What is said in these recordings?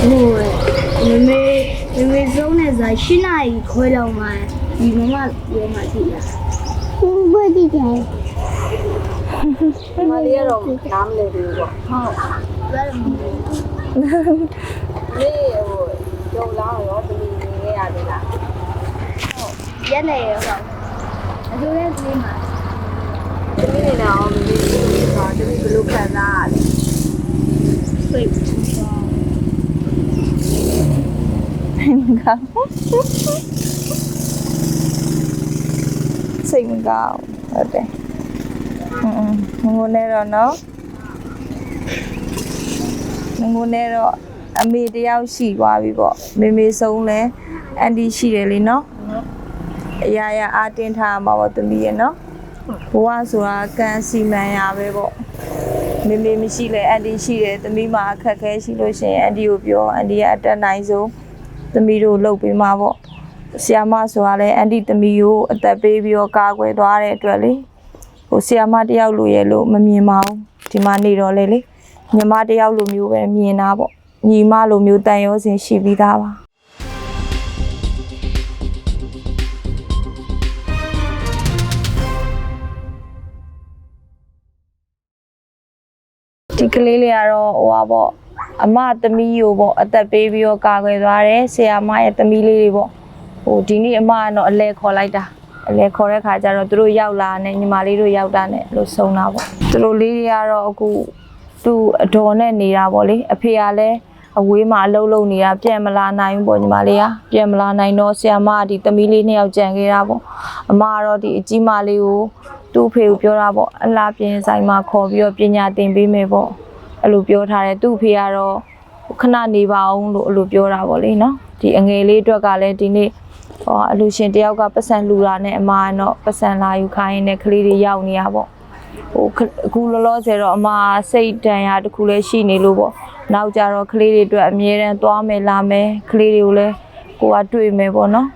ဟိုမမေမမေဆုံးနေစားရှင်းနိုင်ခွဲတော့မှဒီမမပြောမှသိရဘာဒီကြဲမလေးကတော့နားမလည်ဘူးပေါ့ဟုတ်ဘယ်လိုလေးဟိုကြောက်လားရောတမီနေရသေးလားရက်နေရောတော့အကျိုးရဲ့ကလေးမှာ တမီနေတော့မလေးဆိုတမီဘယ်လိုခံစားရလဲ ပြိတ် စိတ်မကောင်းဟုတ်တယ်อืมငငိုနေတော့နော်ငငိုနေတော့အမေတယောက်ရှိသွားပြီပေါ့မေမေဆုံးလဲအန်တီရှိတယ်လေနော်အရာရာအားတင်းထားမှာပေါ့သမီးရဲ့နော်ဘဝဆိုတာကံစီမံရပဲပေါ့မေမေမရှိလဲအန်တီရှိတယ်သမီးမှာအခက်အခဲရှိလို့ရှိရင်အန်တီကိုပြောအန်တီကအတက်နိုင်ဆုံး သမီးတို့လုပ်ပေးမှာပေါ့ဆီယာမဆိုတာလဲအန်တီသမီးကိုအသက်ပေးပြီးတော့ကာကွယ်သွားတဲ့အတွက်လေဟိုဆီယာမတယောက်လိုရဲ့လို့မမြင်ပါဘူးဒီမှာနေတော့လေလေညီမတယောက်လိုမျိုးပဲမြင်တာပေါ့ညီမလိုမျိုးတန်ရောစင်ရှိပြီးသားပါ ဒီကလေးလေးကတော့ဟိုပါပေါ့အမသမီးကိုပေါ့အသက်ပေးပြီးတော့ကာကွယ်သွားတယ်ဆီယာမရဲ့သမီးလေးတွေပေါ့ဟိုဒီနေ့အမကတော့အလဲခေါ်လိုက်တာအလဲခေါ်တဲ့ခါကျတော့သူတို့ရောက်လာနဲ့ညီမလေးတို့ရောက်တာနဲ့လို့ဆုံတာပေါ့သူတို့လေးတွေကတော့အခုသူ့အတော်နဲ့နေတာပေါ့လေအဖေကလည်းအဝေးမှာအလုံးလုံးနေတာပြန်မလာနိုင်ဘူးပေါ့ညီမလေးကပြန်မလာနိုင်တော့ဆရာမကဒီသမီးလေးနှစ်ယောက်ကြံခဲ့တာပေါ့အမကတော့ဒီအကြီးမလေးကို သူ့အဖေကိုပြောတာပေါ့အလားပြင်ဆိုင်မှာခေါ်ပြီးတော့ပညာသင်ပေးမယ်ပေါ့အဲ့လိုပြောထားတယ်သူ့အဖေကတော့ခဏနေပါအောင်လို့အဲ့လိုပြောတာပေါ့လေနော်ဒီအငယ်လေးအတွက်ကလည်းဒီနေ့ဟောအလူရှင်တယောက်ကပတ်စံလူတာနဲ့အမကတော့ပတ်စံလာယူခိုင်းနေကလေးတွေရောက်နေရပေါ့ဟိုခအခုလောလောဆယ်တော့အမစိတ်တန်ရာတစ်ခုလည်းရှိနေလို့ပေါ့နောက်ကြတော့ကလေးတွေအတွက်အမြဲတမ်းသွားမယ်လာမယ်ကလေးတွေကိုလည်းကိုကတွေ့မယ်ပေါ့နော်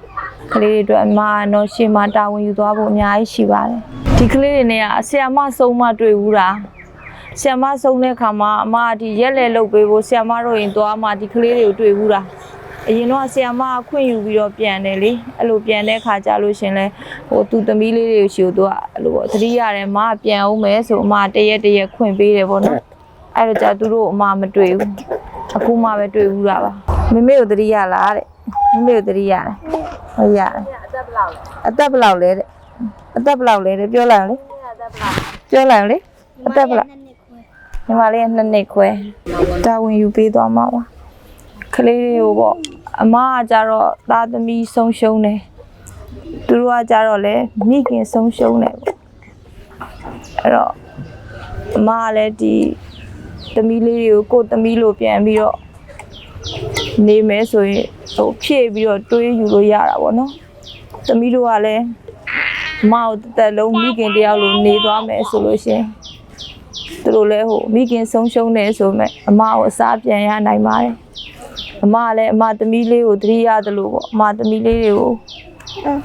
ကလေးတွေအတွက်အမကတော့ရှေ့မှာတာဝန်ယူသွားဖို့အများကြီးရှိပါတယ်ဒီကလေးတွေနဲ့ကဆရာမဆုံးမတွေ့ဘူးတာဆရာမဆုံးတဲ့ခါမှာအမကဒီရက်လေလုတ်ပေးဖို့ဆရာမတို့ရင်သွားမှဒီကလေးတွေကိုတွေ့ဘူးတာအရင်တော့ဆရာမကခွင့်ယူပြီးတော့ပြန်တယ်လေအဲ့လိုပြန်တဲ့ခါကြလို့ရှင်လဲဟိုသူသမီးလေးတွေကိုရှိသူကအဲ့လိုပေါ့သတိရတယ်မကပြန်အောင်မယ်ဆိုအမတရက်တရက်ခွင့်ပေးတယ်ပေါ့နော်အဲ့တော့じゃသူတို့အမမတွေ့ဘူးအခုမှပဲတွေ့ဘူးတာပါမမေကိုသတိရလားတဲ့ မမေကိုသတိရတယ်ဟုတ်ရတယ်အသက်ဘယ်လောက်လဲအသက်ဘယ်လောက်လဲတဲ့အသက်ဘယ်လောက်လဲတဲ့ပြောလိုက်အောင်လေအသက်ဘယ်လောက်ပြောလိုက်အောင်လေအသက်ဘယ်လောက်ညီမလေးကနှစ်နှစ်ခွဲတာဝန်ယူပေးသွားမှာပါကလေးတွေကိုပေါ့အမကကြတော့သားသမီးဆုံးရှုံးတယ်သူတို့ကကြတော့လေမိခင်ဆုံးရှုံးတယ်ပေါ့အဲ့တော့အမကလည်းဒီသမီးလေးတွေကိုကိုယ်သမီးလိုပြန်ပြီးတော့ နေမယ်ဆိုရင်ဟိုဖြည့်ပြီးတော့တွေးယူလို့ရတာပေါ့နော်သမီးတို့ကလည်းအမကိုတစ်သက်လုံးမိခင်တယောက်လိုနေသွားမယ်ဆိုလို့ရှရင်သူတို့လည်းဟိုမိခင်ဆုံးရှုံးတယ်ဆိုမဲ့အမကိုအစားပြန်ရနိုင်ပါတယ်အမကလည်းအမသမီးလေးကိုတတိရတယ်လို့ပေါ့အမသမီးလေးတွေကို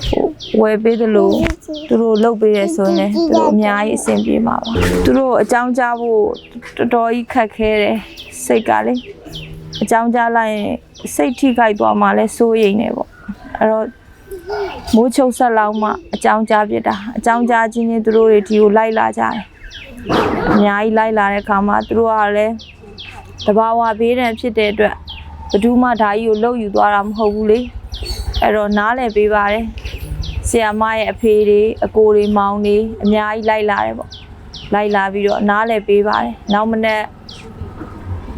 ဟိုဝယ်ပေးတယ်လို့သူတို့လုပ်ပေးတယ်ဆိုရင်လည်းသူတို့အများကြီးအဆင်ပြေမှာပါသူတို့အကြောင်းကြားဖို့တော်တော်ကြီးခက်ခဲတယ်စိတ်ကလေ အကြောင်းကြားလိုက်ရင်စိတ်ထိခိုက်သွားမှလည်းစိုးရိမ်နေပေါ့အဲ့တော့မိုးချုပ်ဆက်လောက်မှအကြောင်းကြားပြစ်တာအကြောင်းကြားခြင်းချင်းသူတို့တွေဒီကိုလိုက်လာကြတယ်အများကြီးလိုက်လာတဲ့ခါမှာသူတို့ကလည်းတဘာဝဘေးဒဏ်ဖြစ်တဲ့အတွက်ဘယ်သူမှဒါကြီးကိုလှုပ်ယူသွားတာမဟုတ်ဘူးလေအဲ့တော့နားလည်ပေးပါတယ်ဆီယမရဲ့အဖေတွေအကိုတွေမောင်တွေအများကြီးလိုက်လာတယ်ပေါ့လိုက်လာပြီးတော့နားလည်ပေးပါတယ်နောက်မနေ့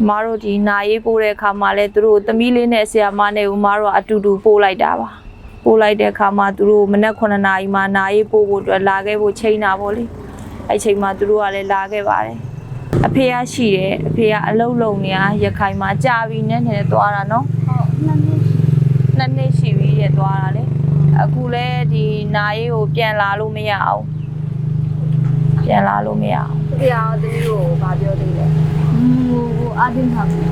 မတို့ဒီနာရေးပို့တဲ့အခါမှာလဲသူတို့သမီးလေးနဲ့ဆီယမနဲ့ဦးမတို့ကအတူတူပို့လိုက်တာပါပို့လိုက်တဲ့အခါမှာသူတို့မနေ့9နာရီမှာနာရေးပို့ဖို့အတွက်လာခဲ့ဖို့ချိန်တာပေါ့လေအဲ့ချိန်မှာသူတို့ကလည်းလာခဲ့ပါတယ်အဖေကရှိတယ်အဖေကအလုံးလုံးနေရရခိုင်မှာကြာပြီနဲ့နဲ့သွားတာနော်နှစ်နှစ်ရှိပြီရဲ့သွားတာလေအခုလဲဒီနာရေးကိုပြန်လာလို့မရအောင် ပြန်လာလို့မရအောင်ဆရာသမီးကိုဗာပြောသေးတယ်ဟိုဟိုအတင်းထားဘူး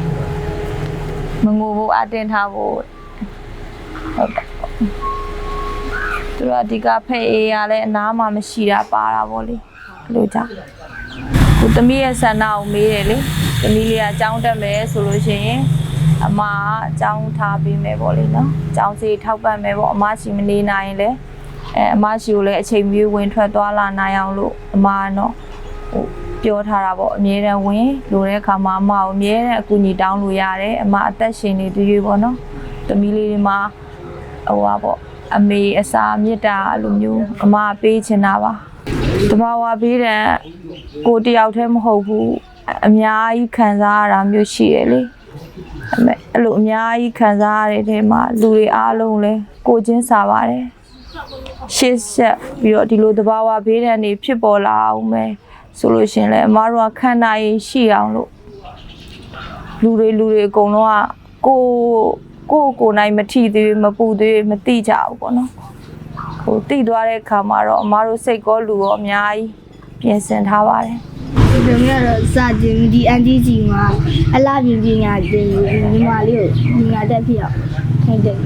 မငိုဖို့အတင်းထားဖို့ဟုတ်တယ်သူတို့ကဒီကဖဲ့အေးရလဲအနားမှာမရှိတာပါတာဗောလေအဲ့လိုကြောင့်ကိုသမီးရဲ့ဆန္ဒကိုမေးတယ်လေသမီးလေးကအကြောင်းတက်မယ်ဆိုလို့ရှိရင်အမကအကြောင်းထားပေးမယ်ပေါ့လေနော်အကြောင်းစီထောက်ပံ့မယ်ပေါ့အမရှိမနေနိုင်ရင်လည်း အဲအမရှိကိုလည်းအချိန်မီဝင်ထွက်သွားလာနိုင်အောင်လို့အမကတော့ဟိုပြောထားတာပေါ့အမြဲတမ်းဝင်လိုတဲ့အခါမှာအမကိုအမြဲတမ်းအကူအညီတောင်းလို့ရတယ်အမအသက်ရှင်နေသေးသေးပေါ့နော်တမီးလေးတွေမှာဟိုပါပေါ့အမေအစာမေတ္တာအဲ့လိုမျိုးအမကပေးချင်တာပါတဘာဝပေးတဲ့ကိုတယောက်တည်းမဟုတ်ဘူးအများကြီးခံစားရတာမျိုးရှိရလေအမေအဲ့လိုအများကြီးခံစားရတဲ့ထဲမှာလူတွေအားလုံးလည်းကိုယ်ချင်းစာပါတယ် ရှေ့ဆက်ပြီးတော့ဒီလိုတဘာဝဘေးဒဏ်တွေဖြစ်ပေါ်လာအောင်မယ်ဆိုလို့ရှရင်လဲအမားတို့ကခံနိုင်ရင်ရှိအောင်လို့လူတွေလူတွေအကုန်လုံးကကိုကိုကိုယ်နိုင်မထီသေးဘူးမပူသေးဘူးမတိကြဘူးပေါ့နော်ဟိုတိသွားတဲ့ခါမှာတော့အမားတို့စိတ်ကောလူရောအများကြီးပြင်ဆင်ထားပါတယ်ဒီမျိုးတော့စာကျင်ဒီအန်တီကြီးမှာအလားပြင်းပညာတင်ညီမလေးကိုညီမတက်ဖြစ်အောင်ထိုင်တယ်